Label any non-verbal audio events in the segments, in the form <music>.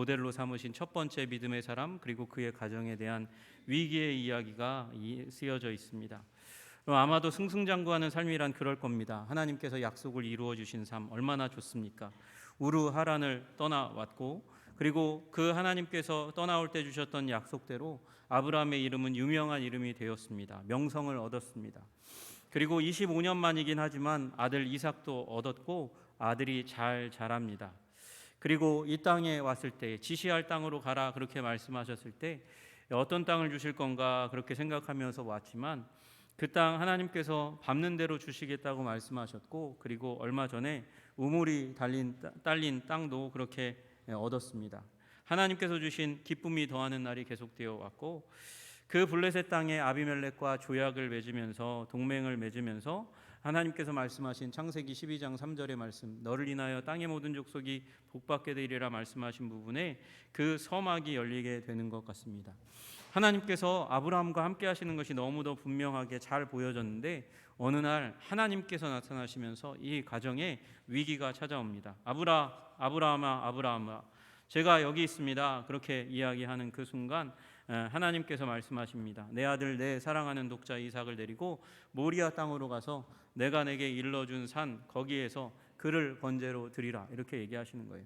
모델로 삼으신 첫 번째 믿음의 사람 그리고 그의 가정에 대한 위기의 이야기가 이- 쓰여져 있습니다. 아마도 승승장구하는 삶이란 그럴 겁니다. 하나님께서 약속을 이루어 주신 삶 얼마나 좋습니까? 우르 하란을 떠나왔고 그리고 그 하나님께서 떠나올 때 주셨던 약속대로 아브라함의 이름은 유명한 이름이 되었습니다. 명성을 얻었습니다. 그리고 25년 만이긴 하지만 아들 이삭도 얻었고 아들이 잘 자랍니다. 그리고 이 땅에 왔을 때 지시할 땅으로 가라 그렇게 말씀하셨을 때 어떤 땅을 주실 건가 그렇게 생각하면서 왔지만 그 땅 하나님께서 밟는 대로 주시겠다고 말씀하셨고 그리고 얼마 전에 우물이 달린 따- 딸린 땅도 그렇게 예, 얻었습니다. 하나님께서 주신 기쁨이 더하는 날이 계속되어 왔고 그 블레셋 땅에 아비멜렉과 조약을 맺으면서 동맹을 맺으면서 하나님께서 말씀하신 창세기 12장 3절의 말씀 너를 인하여 땅의 모든 족속이 복받게 되리라 말씀하신 부분에 그 서막이 열리게 되는 것 같습니다. 하나님께서 아브라함과 함께 하시는 것이 너무도 분명하게 잘 보여졌는데 어느 날 하나님께서 나타나시면서 이 가정에 위기가 찾아옵니다. 아브라 아브라함아 아브라함아 제가 여기 있습니다. 그렇게 이야기하는 그 순간 에, 하나님께서 말씀하십니다. 내 아들 내 사랑하는 독자 이삭을 데리고 모리아 땅으로 가서 내가 내게 일러준 산 거기에서 그를 번제로 드리라 이렇게 얘기하시는 거예요.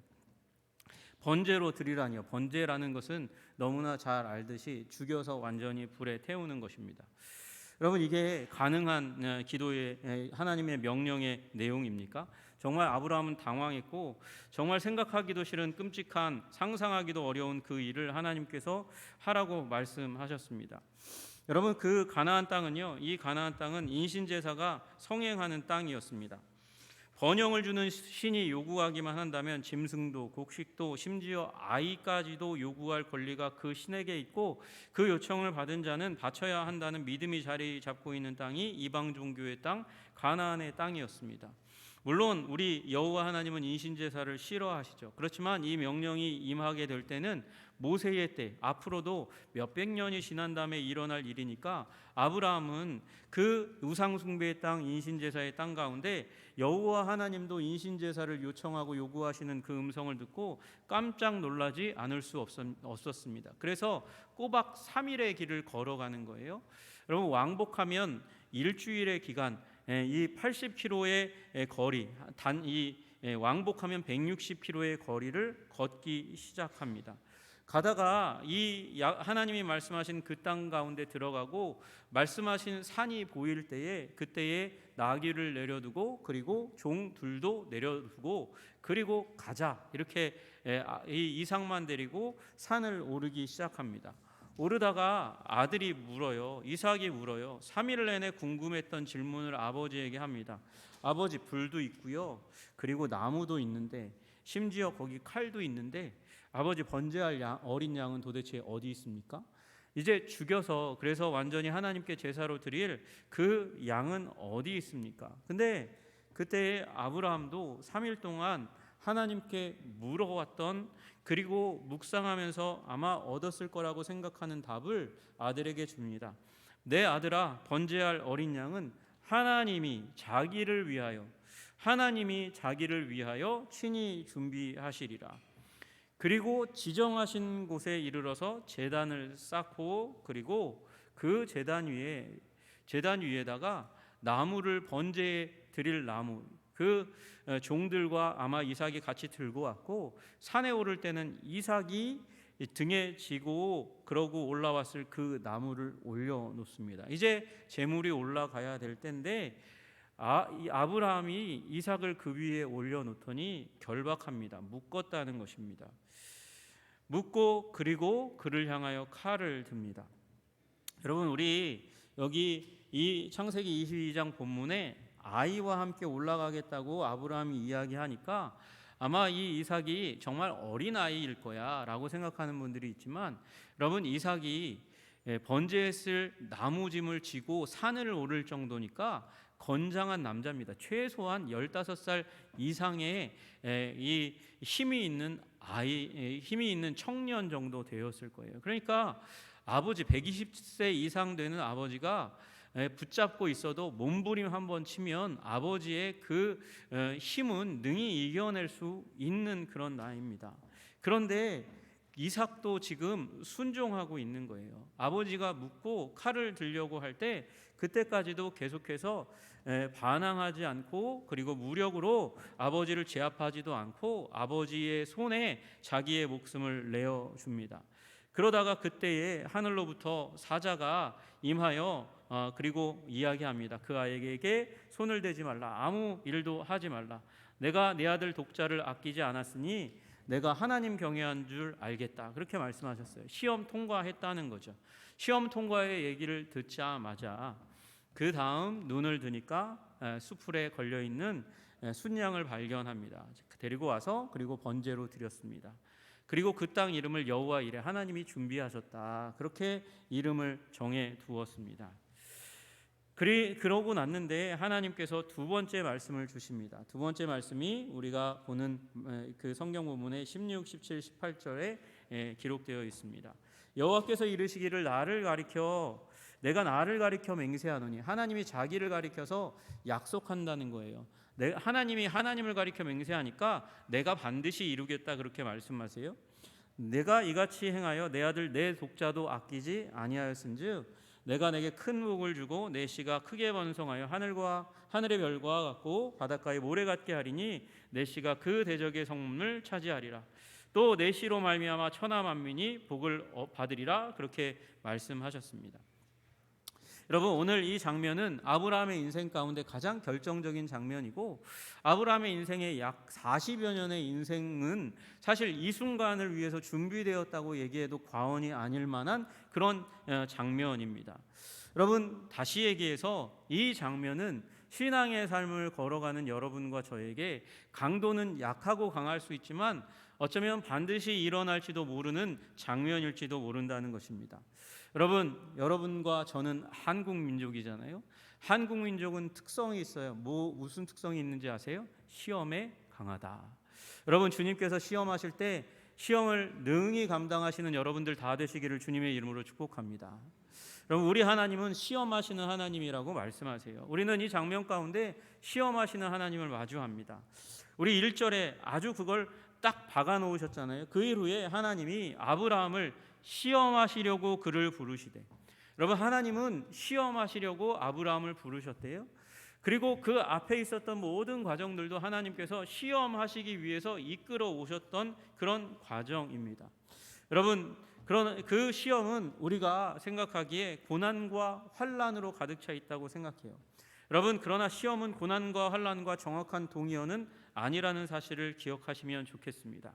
번제로 드리라니요. 번제라는 것은 너무나 잘 알듯이 죽여서 완전히 불에 태우는 것입니다. 여러분 이게 가능한 어, 기도의 에, 하나님의 명령의 내용입니까? 정말 아브라함은 당황했고 정말 생각하기도 싫은 끔찍한 상상하기도 어려운 그 일을 하나님께서 하라고 말씀하셨습니다. 여러분 그 가나안 땅은요. 이 가나안 땅은 인신 제사가 성행하는 땅이었습니다. 번영을 주는 신이 요구하기만 한다면 짐승도 곡식도 심지어 아이까지도 요구할 권리가 그 신에게 있고 그 요청을 받은 자는 바쳐야 한다는 믿음이 자리 잡고 있는 땅이 이방 종교의 땅 가나안의 땅이었습니다. 물론 우리 여호와 하나님은 인신 제사를 싫어하시죠. 그렇지만 이 명령이 임하게 될 때는 모세의 때 앞으로도 몇백 년이 지난 다음에 일어날 일이니까 아브라함은 그 우상 숭배의 땅 인신 제사의 땅 가운데 여호와 하나님도 인신 제사를 요청하고 요구하시는 그 음성을 듣고 깜짝 놀라지 않을 수 없었- 없었습니다. 그래서 꼬박 3일의 길을 걸어가는 거예요. 여러분 왕복하면 일주일의 기간 예, 이 80km의 거리 단 이 왕복하면 160km의 거리를 걷기 시작합니다. 가다가 이 야- 하나님이 말씀하신 그 땅 가운데 들어가고 말씀하신 산이 보일 때에 그때에 나귀를 내려두고 그리고 종 둘도 내려두고 그리고 가자 이렇게 예, 아, 이 이상만 데리고 산을 오르기 시작합니다. 오르다가 아들이 물어요. 이삭이 물어요. 3일 내내 궁금했던 질문을 아버지에게 합니다. 아버지 불도 있고요. 그리고 나무도 있는데 심지어 거기 칼도 있는데 아버지 번제할 양, 어린 양은 도대체 어디 있습니까? 이제 죽여서 그래서 완전히 하나님께 제사로 드릴 그 양은 어디 있습니까? 근데 그때 아브라함도 3일 동안 하나님께 물어왔던 그리고 묵상하면서 아마 얻었을 거라고 생각하는 답을 아들에게 줍니다. 내 아들아 번제할 어린 양은 하나님이 자기를 위하여 하나님이 자기를 위하여 친히 준비하시리라. 그리고 지정하신 곳에 이르러서 제단을 쌓고 그리고 그 제단 위에 제단 위에다가 나무를 번제에 드릴 나무 그 어, 종들과 아마 이삭이 같이 들고 왔고 산에 오를 때는 이삭이 등에 지고 그러고 올라왔을 그 나무를 올려 놓습니다. 이제 재물이 올라가야 될 때인데 아, 이 아브라함이 이삭을 그 위에 올려 놓더니 결박합니다. 묶었다는 것입니다. 묶고 그리고 그를 향하여 칼을 듭니다. 여러분 우리 여기 이 창세기 22장 본문에 아이와 함께 올라가겠다고 아브라함이 이야기하니까 아마 이 이삭이 정말 어린 아이일 거야라고 생각하는 분들이 있지만 여러분 이삭이 예, 번제했을 나무짐을 지고 산을 오를 정도니까 건장한 남자입니다. 최소한 15살 이상의 에, 이 힘이 있는 아이 에, 힘이 있는 청년 정도 되었을 거예요. 그러니까 아버지 120세 이상 되는 아버지가 에, 붙잡고 있어도 몸부림 한 번 치면 아버지의 그 에, 힘은 능히 이겨낼 수 있는 그런 나이입니다. 그런데 이삭도 지금 순종하고 있는 거예요. 아버지가 묻고 칼을 들려고 할 때 그때까지도 계속해서 에, 반항하지 않고 그리고 무력으로 아버지를 제압하지도 않고 아버지의 손에 자기의 목숨을 내어 줍니다. 그러다가 그때에 하늘로부터 사자가 임하여 어, 그리고 이야기합니다. 그 아이에게 손을 대지 말라. 아무 일도 하지 말라. 내가 내 아들 독자를 아끼지 않았으니 내가 하나님 경외한 줄 알겠다. 그렇게 말씀하셨어요. 시험 통과했다는 거죠. 시험 통과의 얘기를 듣자마자 그 다음 눈을 드니까 에, 수풀에 걸려 있는 순양을 발견합니다. 데리고 와서 그리고 번제로 드렸습니다. 그리고 그 땅 이름을 여호와 이래 하나님이 준비하셨다. 그렇게 이름을 정해 두었습니다. 그리 그러고 났는데 하나님께서 두 번째 말씀을 주십니다. 두 번째 말씀이 우리가 보는 에, 그 성경 본문의 16, 17, 18절에 에, 기록되어 있습니다. 여호와께서 이르시기를 나를 가리켜 내가 나를 가리켜 맹세하노니 하나님이 자기를 가리켜서 약속한다는 거예요. 내, 하나님이 하나님을 가리켜 맹세하니까 내가 반드시 이루겠다 그렇게 말씀하세요. 내가 이같이 행하여 내 아들 내 독자도 아끼지 아니하였은즉 내가 내게 큰 복을 주고 내 씨가 크게 번성하여 하늘과 하늘의 별과 같고 바닷가의 모래 같게 하리니 내 씨가 그 대적의 성문을 차지하리라. 또 내 씨로 말미암아 천하 만민이 복을 어, 받으리라 그렇게 말씀하셨습니다. 여러분 오늘 이 장면은 아브라함의 인생 가운데 가장 결정적인 장면이고 아브라함의 인생의 약 40여 년의 인생은 사실 이 순간을 위해서 준비되었다고 얘기해도 과언이 아닐 만한 그런 어, 장면입니다. 여러분 다시 얘기해서 이 장면은 신앙의 삶을 걸어가는 여러분과 저에게 강도는 약하고 강할 수 있지만 어쩌면 반드시 일어날지도 모르는 장면일지도 모른다는 것입니다. 여러분, 여러분과 저는 한국 민족이잖아요. 한국 민족은 특성이 있어요. 뭐 무슨 특성이 있는지 아세요? 시험에 강하다. 여러분 주님께서 시험하실 때 시험을 능히 감당하시는 여러분들 다 되시기를 주님의 이름으로 축복합니다. 여러분 우리 하나님은 시험하시는 하나님이라고 말씀하세요. 우리는 이 장면 가운데 시험하시는 하나님을 마주합니다. 우리 1절에 아주 그걸 딱 박아 놓으셨잖아요. 그 이후에 하나님이 아브라함을 시험하시려고 그를 부르시되 여러분 하나님은 시험하시려고 아브라함을 부르셨대요. 그리고 그 앞에 있었던 모든 과정들도 하나님께서 시험하시기 위해서 이끌어 오셨던 그런 과정입니다. 여러분 그런 그 시험은 우리가 생각하기에 고난과 환란으로 가득 차 있다고 생각해요. 여러분 그러나 시험은 고난과 환란과 정확한 동의어는 아니라는 사실을 기억하시면 좋겠습니다.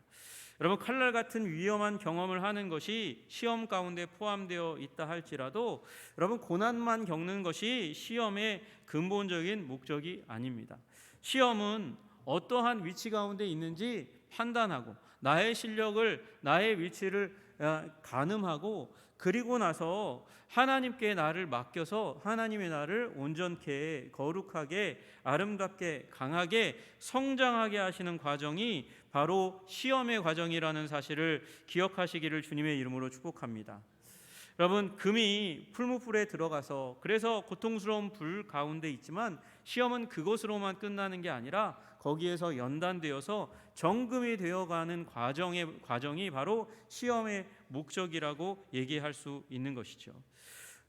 여러분 칼날 같은 위험한 경험을 하는 것이 시험 가운데 포함되어 있다 할지라도 여러분 고난만 겪는 것이 시험의 근본적인 목적이 아닙니다. 시험은 어떠한 위치 가운데 있는지 판단하고 나의 실력을 나의 위치를 어, 가늠하고 그리고 나서 하나님께 나를 맡겨서 하나님의 나를 온전케 거룩하게 아름답게 강하게 성장하게 하시는 과정이 바로 시험의 과정이라는 사실을 기억하시기를 주님의 이름으로 축복합니다. 여러분 금이 풀무불에 들어가서 그래서 고통스러운 불 가운데 있지만 시험은 그것으로만 끝나는 게 아니라 거기에서 연단되어서 정금이 되어가는 과정의 과정이 바로 시험의 목적이라고 얘기할 수 있는 것이죠.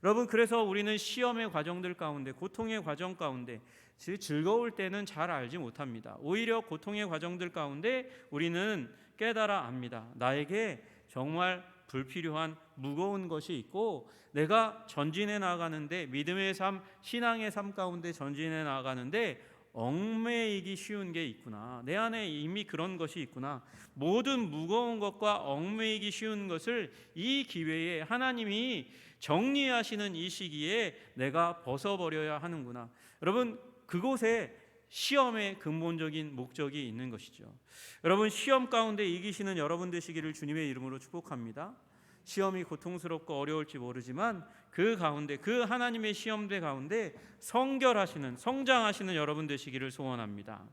여러분 그래서 우리는 시험의 과정들 가운데 고통의 과정 가운데 즐거울 때는 잘 알지 못합니다. 오히려 고통의 과정들 가운데 우리는 깨달아 압니다. 나에게 정말 불필요한 무거운 것이 있고 내가 전진해 나가는데 믿음의 삶, 신앙의 삶 가운데 전진해 나가는데 얽매이기 쉬운 게 있구나. 내 안에 이미 그런 것이 있구나. 모든 무거운 것과 얽매이기 쉬운 것을 이 기회에 하나님이 정리하시는 이 시기에 내가 벗어버려야 하는구나. 여러분, 그곳에 시험의 근본적인 목적이 있는 것이죠. 여러분, 시험 가운데 이기시는 여러분 되시기를 주님의 이름으로 축복합니다. 시험이 고통스럽고 어려울지 모르지만 그 가운데 그 하나님의 시험대 가운데 성결하시는 성장하시는 여러분 되시기를 소원합니다.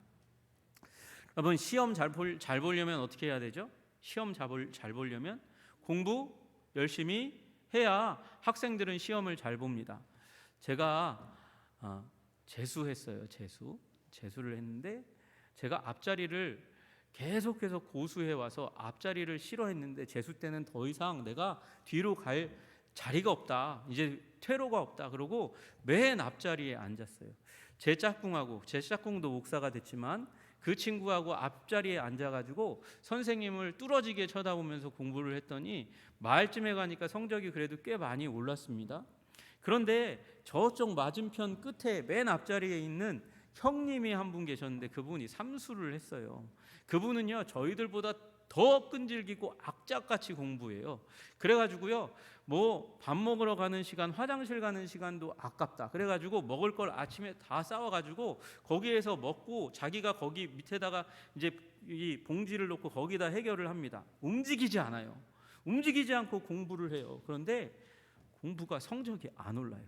여러분 시험 잘, 볼, 잘 보려면 어떻게 해야 되죠? 시험 잘, 볼, 잘 보려면 공부 열심히 해야 학생들은 시험을 잘 봅니다. 제가 어, 재수했어요. 재수 재수를 했는데 제가 앞자리를 계속해서 고수해 와서 앞자리를 싫어했는데 재수 때는 더 이상 내가 뒤로 갈 자리가 없다. 이제 퇴로가 없다. 그러고 맨 앞자리에 앉았어요. 제 짝꿍하고 제 짝꿍도 목사가 됐지만 그 친구하고 앞자리에 앉아가지고 선생님을 뚫어지게 쳐다보면서 공부를 했더니 말쯤에 가니까 성적이 그래도 꽤 많이 올랐습니다. 그런데 저쪽 맞은편 끝에 맨 앞자리에 있는 형님이 한 분 계셨는데 그분이 삼수를 했어요. 그분은요 저희들보다 더 끈질기고 악착같이 공부해요. 그래가지고요 뭐 밥 먹으러 가는 시간, 화장실 가는 시간도 아깝다. 그래가지고 먹을 걸 아침에 다 싸워가지고 거기에서 먹고 자기가 거기 밑에다가 이제 이 봉지를 놓고 거기다 해결을 합니다. 움직이지 않아요. 움직이지 않고 공부를 해요. 그런데 공부가 성적이 안 올라요.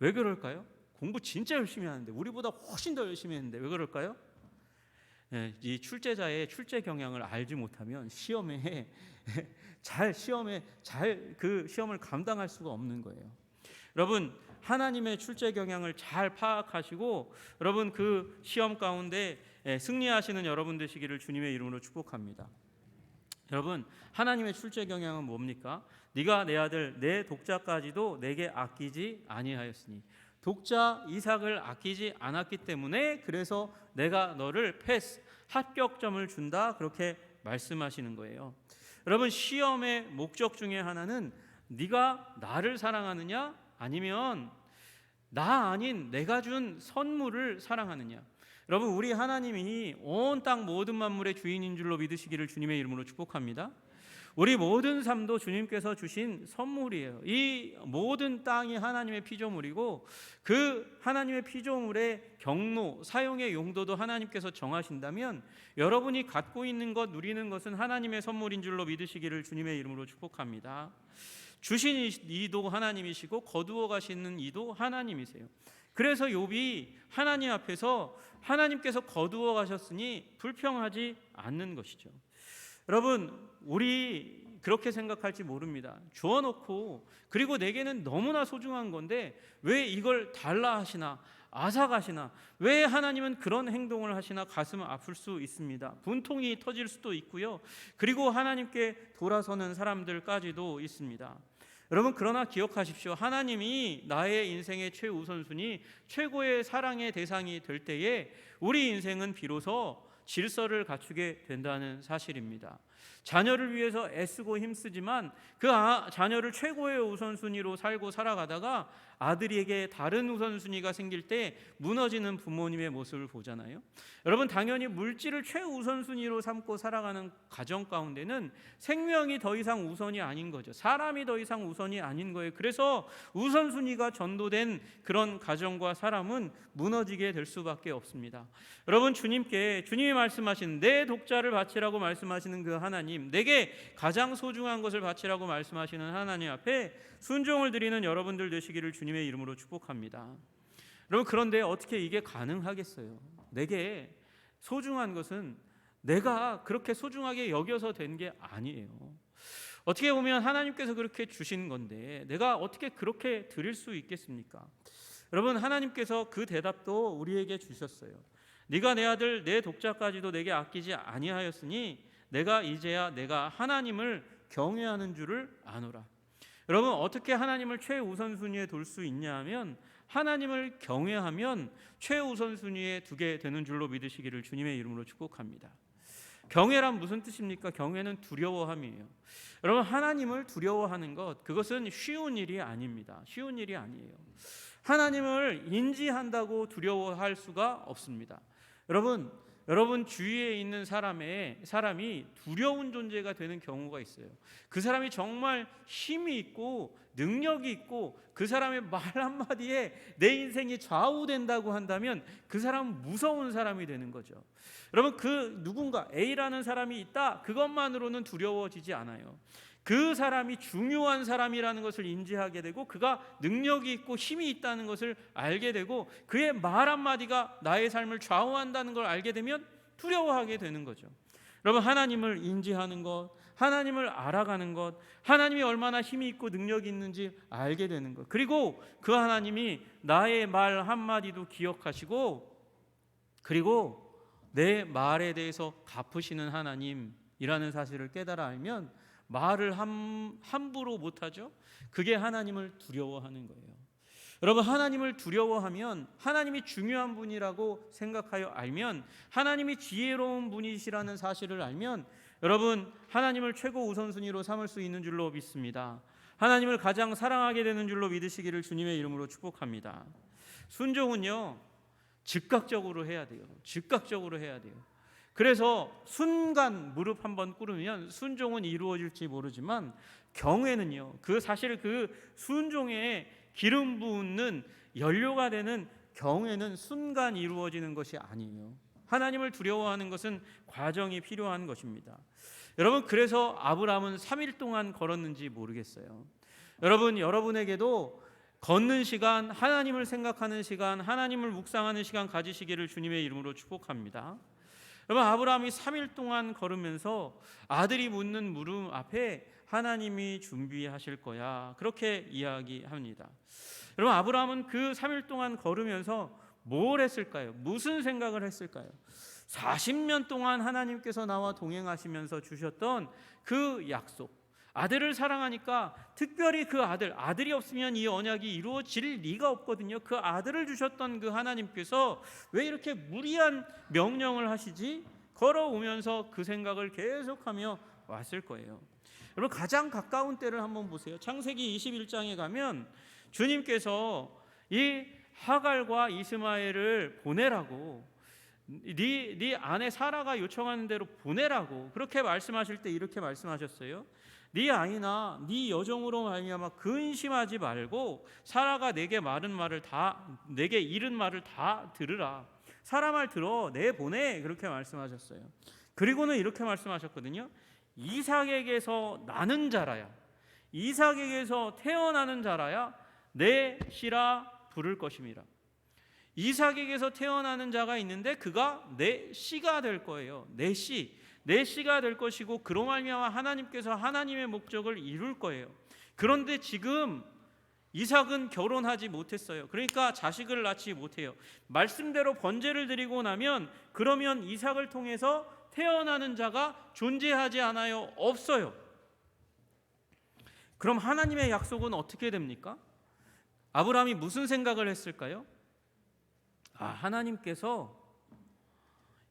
왜 그럴까요? 공부 진짜 열심히 하는데 우리보다 훨씬 더 열심히 했는데 왜 그럴까요? 예, 이 출제자의 출제 경향을 알지 못하면 시험에 <laughs> 잘 시험에 잘 그 시험을 감당할 수가 없는 거예요. 여러분 하나님의 출제 경향을 잘 파악하시고 여러분 그 시험 가운데 예, 승리하시는 여러분 되시기를 주님의 이름으로 축복합니다. 여러분 하나님의 출제 경향은 뭡니까? 네가 내 아들 내 독자까지도 내게 아끼지 아니하였으니 독자 이삭을 아끼지 않았기 때문에 그래서 내가 너를 패스 합격점을 준다 그렇게 말씀하시는 거예요. 여러분 시험의 목적 중에 하나는 네가 나를 사랑하느냐 아니면 나 아닌 내가 준 선물을 사랑하느냐. 여러분 우리 하나님이 온 땅 모든 만물의 주인인 줄로 믿으시기를 주님의 이름으로 축복합니다. 우리 모든 삶도 주님께서 주신 선물이에요. 이 모든 땅이 하나님의 피조물이고 그 하나님의 피조물의 경로, 사용의 용도도 하나님께서 정하신다면 여러분이 갖고 있는 것, 누리는 것은 하나님의 선물인 줄로 믿으시기를 주님의 이름으로 축복합니다. 주신 이도 하나님이시고 거두어 가시는 이도 하나님이세요. 그래서 욥이 하나님 앞에서 하나님께서 거두어 가셨으니 불평하지 않는 것이죠. 여러분, 우리 그렇게 생각할지 모릅니다. 주어놓고 그리고 내게는 너무나 소중한 건데 왜 이걸 달라 하시나 아삭하시나 왜 하나님은 그런 행동을 하시나 가슴 아플 수 있습니다. 분통이 터질 수도 있고요. 그리고 하나님께 돌아서는 사람들까지도 있습니다. 여러분 그러나 기억하십시오. 하나님이 나의 인생의 최우선순위, 최고의 사랑의 대상이 될 때에 우리 인생은 비로소 질서를 갖추게 된다는 사실입니다. 자녀를 위해서 애쓰고 힘쓰지만 그 아, 자녀를 최고의 우선순위로 살고 살아가다가 아들에게 다른 우선순위가 생길 때 무너지는 부모님의 모습을 보잖아요. 여러분 당연히 물질을 최우선순위로 삼고 살아가는 가정 가운데는 생명이 더 이상 우선이 아닌 거죠. 사람이 더 이상 우선이 아닌 거예요. 그래서 우선순위가 전도된 그런 가정과 사람은 무너지게 될 수밖에 없습니다. 여러분 주님께 주님이 말씀하신 내 독자를 바치라고 말씀하시는 그 하나님, 내게 가장 소중한 것을 바치라고 말씀하시는 하나님 앞에 순종을 드리는 여러분들 되시기를 주님의 이름으로 축복합니다. 여러분 그런데 어떻게 이게 가능하겠어요? 내게 소중한 것은 내가 그렇게 소중하게 여겨서 된 게 아니에요. 어떻게 보면 하나님께서 그렇게 주신 건데 내가 어떻게 그렇게 드릴 수 있겠습니까? 여러분 하나님께서 그 대답도 우리에게 주셨어요. 네가 내 아들 내 독자까지도 내게 아끼지 아니하였으니 내가 이제야 내가 하나님을 경외하는 줄을 아노라. 여러분 어떻게 하나님을 최우선순위에 둘 수 있냐 하면 하나님을 경외하면 최우선순위에 두게 되는 줄로 믿으시기를 주님의 이름으로 축복합니다. 경외란 무슨 뜻입니까? 경외는 두려워함이에요. 여러분 하나님을 두려워하는 것 그것은 쉬운 일이 아닙니다. 쉬운 일이 아니에요. 하나님을 인지한다고 두려워할 수가 없습니다. 여러분 여러분 주위에 있는 사람의 사람이 두려운 존재가 되는 경우가 있어요. 그 사람이 정말 힘이 있고 능력이 있고 그 사람의 말 한마디에 내 인생이 좌우된다고 한다면 그 사람은 무서운 사람이 되는 거죠. 여러분 그 누군가 A라는 사람이 있다. 그것만으로는 두려워지지 않아요. 그 사람이 중요한 사람이라는 것을 인지하게 되고 그가 능력이 있고 힘이 있다는 것을 알게 되고 그의 말 한마디가 나의 삶을 좌우한다는 걸 알게 되면 두려워하게 되는 거죠. 여러분 하나님을 인지하는 것, 하나님을 알아가는 것, 하나님이 얼마나 힘이 있고 능력이 있는지 알게 되는 것. 그리고 그 하나님이 나의 말 한마디도 기억하시고 그리고 내 말에 대해서 갚으시는 하나님이라는 사실을 깨달아 알면 말을 함, 함부로 못하죠. 그게 하나님을 두려워하는 거예요. 여러분 하나님을 두려워하면 하나님이 중요한 분이라고 생각하여 알면 하나님이 지혜로운 분이시라는 사실을 알면 여러분 하나님을 최고 우선순위로 삼을 수 있는 줄로 믿습니다. 하나님을 가장 사랑하게 되는 줄로 믿으시기를 주님의 이름으로 축복합니다. 순종은요 즉각적으로 해야 돼요. 즉각적으로 해야 돼요. 그래서 순간 무릎 한번 꿇으면 순종은 이루어질지 모르지만 경외는요. 그 사실 그 순종에 기름 붓는 연료가 되는 경외는 순간 이루어지는 것이 아니에요. 하나님을 두려워하는 것은 과정이 필요한 것입니다. 여러분 그래서 아브라함은 3일 동안 걸었는지 모르겠어요. 여러분 여러분에게도 걷는 시간, 하나님을 생각하는 시간, 하나님을 묵상하는 시간 가지시기를 주님의 이름으로 축복합니다. 여러분 아브라함이 3일 동안 걸으면서 아들이 묻는 물음 앞에 하나님이 준비하실 거야. 그렇게 이야기합니다. 여러분 아브라함은 그 3일 동안 걸으면서 뭘 했을까요? 무슨 생각을 했을까요? 40년 동안 하나님께서 나와 동행하시면서 주셨던 그 약속. 아들을 사랑하니까 특별히 그 아들, 아들이 없으면 이 언약이 이루어질 리가 없거든요. 그 아들을 주셨던 그 하나님께서 왜 이렇게 무리한 명령을 하시지? 걸어오면서 그 생각을 계속하며 왔을 거예요. 여러분 가장 가까운 때를 한번 보세요. 창세기 21장에 가면 주님께서 이 하갈과 이스마엘을 보내라고 네, 네 아내 사라가 요청하는 대로 보내라고 그렇게 말씀하실 때 이렇게 말씀하셨어요. 네 아이나 네 여종으로 말미암아 근심하지 말고 사라가 내게 말은 말을 다 내게 이른 말을 다 들으라. 말 들어 내 보내 그렇게 말씀하셨어요. 그리고는 이렇게 말씀하셨거든요. 이삭에게서 나는 자라야. 이삭에게서 태어나는 자라야 내 씨라 부를 것임이라. 이삭에게서 태어나는 자가 있는데 그가 내 씨가 될 거예요. 내 씨. 내 씨가 될 것이고 그로 말미암아 하나님께서 하나님의 목적을 이룰 거예요. 그런데 지금 이삭은 결혼하지 못했어요. 그러니까 자식을 낳지 못해요. 말씀대로 번제를 드리고 나면 그러면 이삭을 통해서 태어나는 자가 존재하지 않아요. 없어요. 그럼 하나님의 약속은 어떻게 됩니까? 아브라함이 무슨 생각을 했을까요? 아, 하나님께서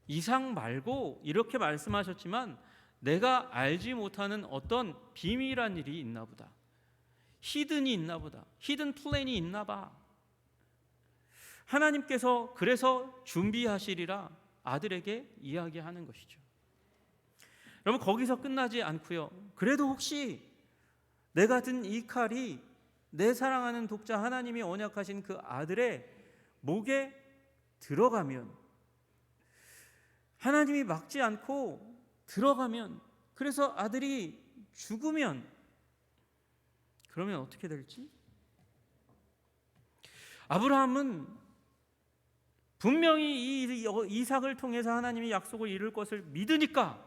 이상 말고 이렇게 말씀하셨지만 내가 알지 못하는 어떤 비밀한 일이 있나 보다. 히든이 있나 보다. 히든 플랜이 있나 봐. 하나님께서 그래서 준비하시리라 아들에게 이야기하는 것이죠. 여러분 거기서 끝나지 않고요. 그래도 혹시 내가 든 이 칼이 내 사랑하는 독자 하나님이 언약하신 그 아들의 목에 들어가면 하나님이 막지 않고 들어가면 그래서 아들이 죽으면 그러면 어떻게 될지 아브라함은 분명히 이 이삭을 통해서 하나님이 약속을 이룰 것을 믿으니까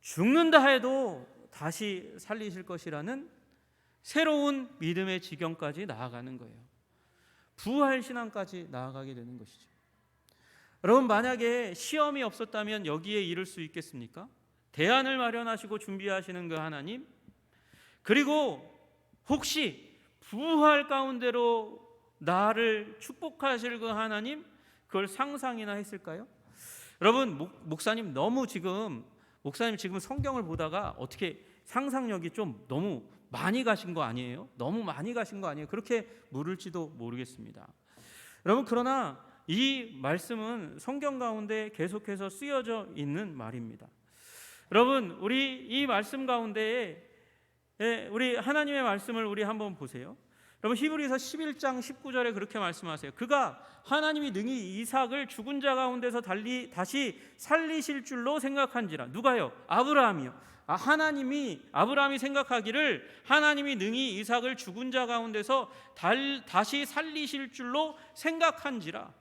죽는다 해도 다시 살리실 것이라는 새로운 믿음의 지경까지 나아가는 거예요. 부활 신앙까지 나아가게 되는 것이죠. 여러분 만약에 시험이 없었다면 여기에 이를 수 있겠습니까? 대안을 마련하시고 준비하시는 그 하나님 그리고 혹시 부활 가운데로 나를 축복하실 그 하나님 그걸 상상이나 했을까요? 여러분 목, 목사님 너무 지금 목사님 지금 성경을 보다가 어떻게 상상력이 좀 너무 많이 가신 거 아니에요? 너무 많이 가신 거 아니에요? 그렇게 물을지도 모르겠습니다. 여러분 그러나 이 말씀은 성경 가운데 계속해서 쓰여져 있는 말입니다. 여러분, 우리 이 말씀 가운데에 우리 하나님의 말씀을 우리 한번 보세요. 여러분 히브리서 11장 19절에 그렇게 말씀하세요. 그가 하나님이 능히 이삭을 죽은 자 가운데서 달리 다시 살리실 줄로 생각한지라. 누가요? 아브라함이요. 아, 하나님이 아브라함이 생각하기를 하나님이 능히 이삭을 죽은 자 가운데서 달, 다시 살리실 줄로 생각한지라.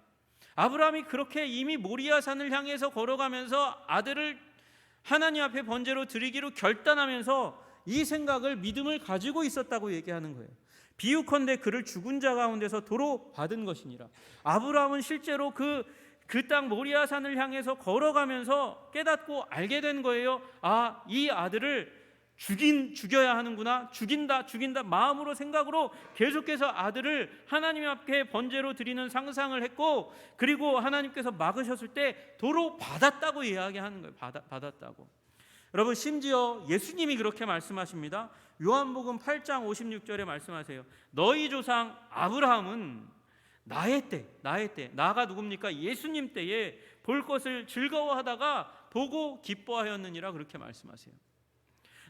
아브라함이 그렇게 이미 모리아 산을 향해서 걸어가면서 아들을 하나님 앞에 번제로 드리기로 결단하면서 이 생각을 믿음을 가지고 있었다고 얘기하는 거예요. 비유컨대 그를 죽은 자 가운데서 도로 받은 것이니라. 아브라함은 실제로 그 그 땅 모리아산을 향해서 걸어가면서 깨닫고 알게 된 거예요. 아, 이 아들을 죽인 죽여야 하는구나. 죽인다, 죽인다 마음으로 생각으로 계속해서 아들을 하나님 앞에 번제로 드리는 상상을 했고 그리고 하나님께서 막으셨을 때 도로 받았다고 이야기하는 거예요. 받아, 받았다고. 여러분 심지어 예수님이 그렇게 말씀하십니다. 요한복음 8장 56절에 말씀하세요. 너희 조상 아브라함은 나의 때, 나의 때, 나가 누굽니까? 예수님 때에 볼 것을 즐거워하다가 보고 기뻐하였느니라 그렇게 말씀하세요.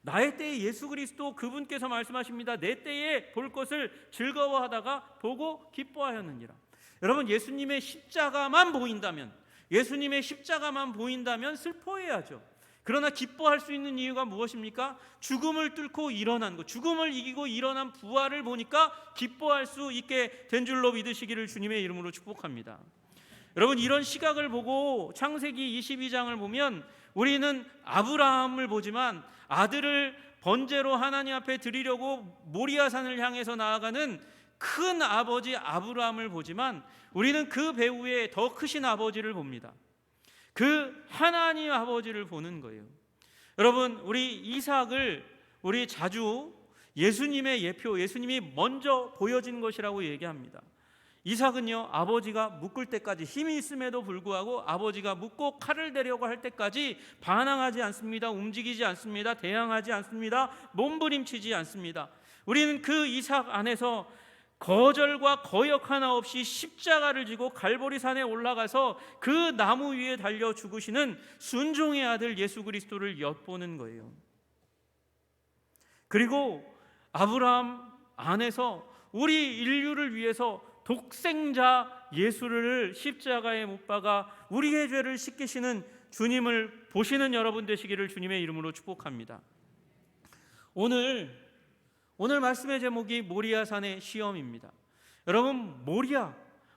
나의 때에 예수 그리스도 그분께서 말씀하십니다. 내 때에 볼 것을 즐거워하다가 보고 기뻐하였느니라. 여러분 예수님의 십자가만 보인다면 예수님의 십자가만 보인다면 슬퍼해야죠. 그러나 기뻐할 수 있는 이유가 무엇입니까? 죽음을 뚫고 일어난 것, 죽음을 이기고 일어난 부활을 보니까 기뻐할 수 있게 된 줄로 믿으시기를 주님의 이름으로 축복합니다. 여러분 이런 시각을 보고 창세기 22장을 보면 우리는 아브라함을 보지만 아들을 번제로 하나님 앞에 드리려고 모리아산을 향해서 나아가는 큰 아버지 아브라함을 보지만 우리는 그 배후에 더 크신 아버지를 봅니다. 그 하나님 아버지를 보는 거예요. 여러분, 우리 이삭을 우리 자주 예수님의 예표, 예수님이 먼저 보여진 것이라고 얘기합니다. 이삭은요, 아버지가 묶을 때까지 힘이 있음에도 불구하고 아버지가 묶고 칼을 대려고 할 때까지 반항하지 않습니다. 움직이지 않습니다. 대항하지 않습니다. 몸부림치지 않습니다. 우리는 그 이삭 안에서 거절과 거역 하나 없이 십자가를 지고 갈보리 산에 올라가서 그 나무 위에 달려 죽으시는 순종의 아들 예수 그리스도를 엿보는 거예요. 그리고 아브라함 안에서 우리 인류를 위해서 독생자 예수를 십자가에 못 박아 우리의 죄를 씻기시는 주님을 보시는 여러분 되시기를 주님의 이름으로 축복합니다. 오늘 오늘 말씀의 제목이 모리아 산의 시험입니다. 여러분 모리아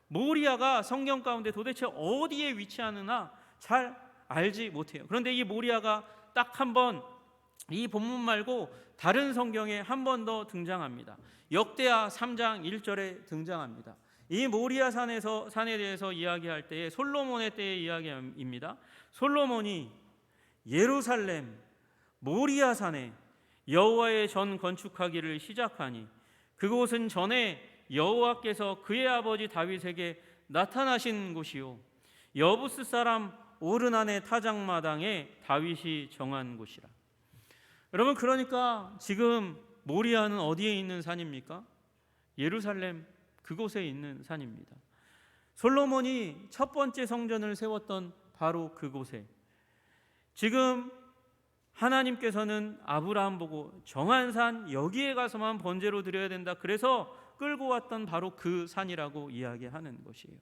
모리아가 성경 가운데 도대체 어디에 위치하느냐 잘 알지 못해요. 그런데 이 모리아가 딱 한 번 이 본문 말고 다른 성경에 한 번 더 등장합니다. 역대하 3장 1절에 등장합니다. 이 모리아 산에서 산에 대해서 이야기할 때에 솔로몬의 때의 이야기입니다. 솔로몬이 예루살렘 모리아 산에 여호와의 전 건축하기를 시작하니 그곳은 전에 여호와께서 그의 아버지 다윗에게 나타나신 곳이요 여부스 사람 오르난의 타작마당에 다윗이 정한 곳이라. 여러분 그러니까 지금 모리아는 어디에 있는 산입니까? 예루살렘 그곳에 있는 산입니다. 솔로몬이 첫 번째 성전을 세웠던 바로 그곳에 지금 하나님께서는 아브라함 보고 정한 산 여기에 가서만 번제로 드려야 된다. 그래서 끌고 왔던 바로 그 산이라고 이야기하는 것이에요.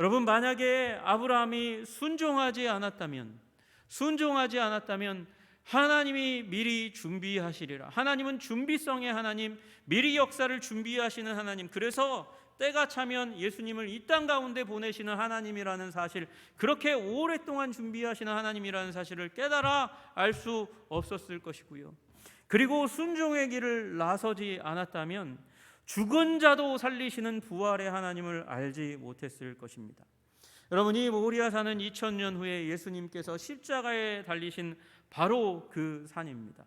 여러분 만약에 아브라함이 순종하지 않았다면 순종하지 않았다면 하나님이 미리 준비하시리라. 하나님은 준비성의 하나님, 미리 역사를 준비하시는 하나님. 그래서 때가 차면 예수님을 이 땅 가운데 보내시는 하나님이라는 사실, 그렇게 오랫동안 준비하시는 하나님이라는 사실을 깨달아 알 수 없었을 것이고요. 그리고 순종의 길을 나서지 않았다면 죽은 자도 살리시는 부활의 하나님을 알지 못했을 것입니다. 여러분 이 모리아산은 2000년 후에 예수님께서 십자가에 달리신 바로 그 산입니다.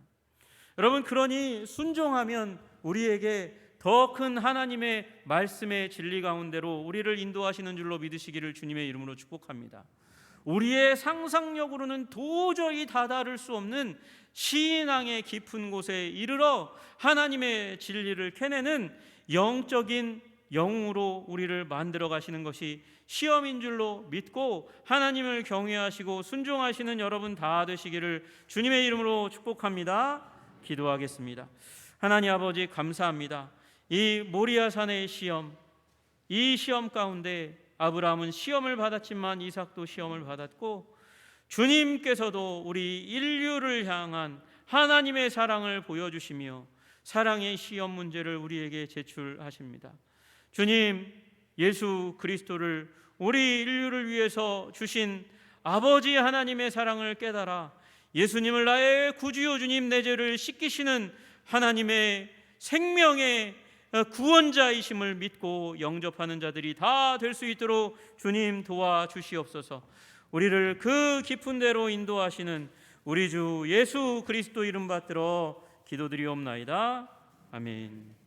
여러분 그러니 순종하면 우리에게 더 큰 하나님의 말씀의 진리 가운데로 우리를 인도하시는 줄로 믿으시기를 주님의 이름으로 축복합니다. 우리의 상상력으로는 도저히 다다를 수 없는 신앙의 깊은 곳에 이르러 하나님의 진리를 캐내는 영적인 영으로 우리를 만들어 가시는 것이 시험인 줄로 믿고 하나님을 경외하시고 순종하시는 여러분 다 되시기를 주님의 이름으로 축복합니다. 기도하겠습니다. 하나님 아버지 감사합니다. 이 모리아 산의 시험 이 시험 가운데 아브라함은 시험을 받았지만 이삭도 시험을 받았고 주님께서도 우리 인류를 향한 하나님의 사랑을 보여주시며 사랑의 시험 문제를 우리에게 제출하십니다. 주님, 예수 그리스도를 우리 인류를 위해서 주신 아버지 하나님의 사랑을 깨달아 예수님을 나의 구주요 주님 내 죄를 씻기시는 하나님의 생명의 어, 구원자이심을 믿고 영접하는 자들이 다 될 수 있도록 주님 도와 주시옵소서. 우리를 그 깊은 데로 인도하시는 우리 주 예수 그리스도 이름 받들어 기도드리옵나이다. 아멘.